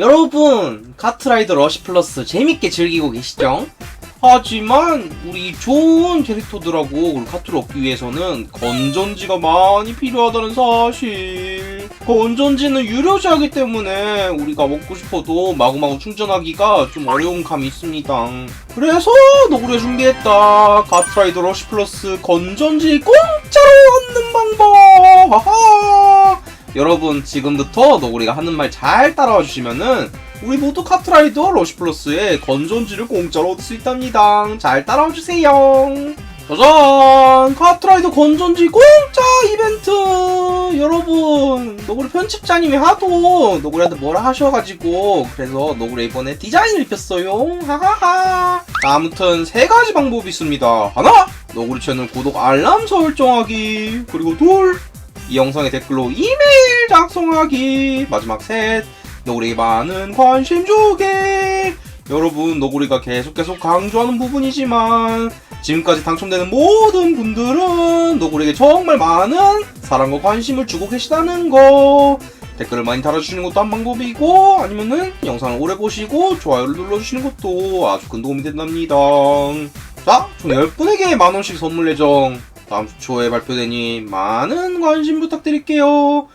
여러분, 카트라이더 러시 플러스 재밌게 즐기고 계시죠? 하지만 우리 좋은 캐릭터들하고 카트를 얻기 위해서는 건전지가 많이 필요하다는 사실. 건전지는 유료시하기 때문에 우리가 먹고 싶어도 마구마구 충전하기가 좀 어려운 감이 있습니다. 그래서 너구리가 준비했다. 카트라이더 러시 플러스 건전지 공짜로 얻는. 여러분 지금부터 너구리가 하는 말 잘 따라와 주시면은 우리 모두 카트라이더 러시플러스의 건전지를 공짜로 얻을 수 있답니다. 잘 따라와 주세요. 짜잔! 카트라이더 건전지 공짜 이벤트! 여러분, 너구리 편집자님이 하도 너구리한테 뭐라 하셔가지고 그래서 너구리 이번에 디자인을 입혔어요. 하하하. 아무튼 세 가지 방법이 있습니다. 하나! 너구리 채널 구독 알람 설정하기. 그리고 둘! 이 영상의 댓글로 이메일 작성하기. 마지막 셋. 너구리에게 많은 관심 주기. 여러분, 너구리가 계속 계속 강조하는 부분이지만 지금까지 당첨되는 모든 분들은 너구리에게 정말 많은 사랑과 관심을 주고 계시다는 거. 댓글을 많이 달아주시는 것도 한 방법이고 아니면은 영상을 오래 보시고 좋아요를 눌러주시는 것도 아주 큰 도움이 된답니다. 자, 총 10분에게 만원씩 선물 예정. 다음 주 초에 발표되니 많은 관심 부탁드릴게요.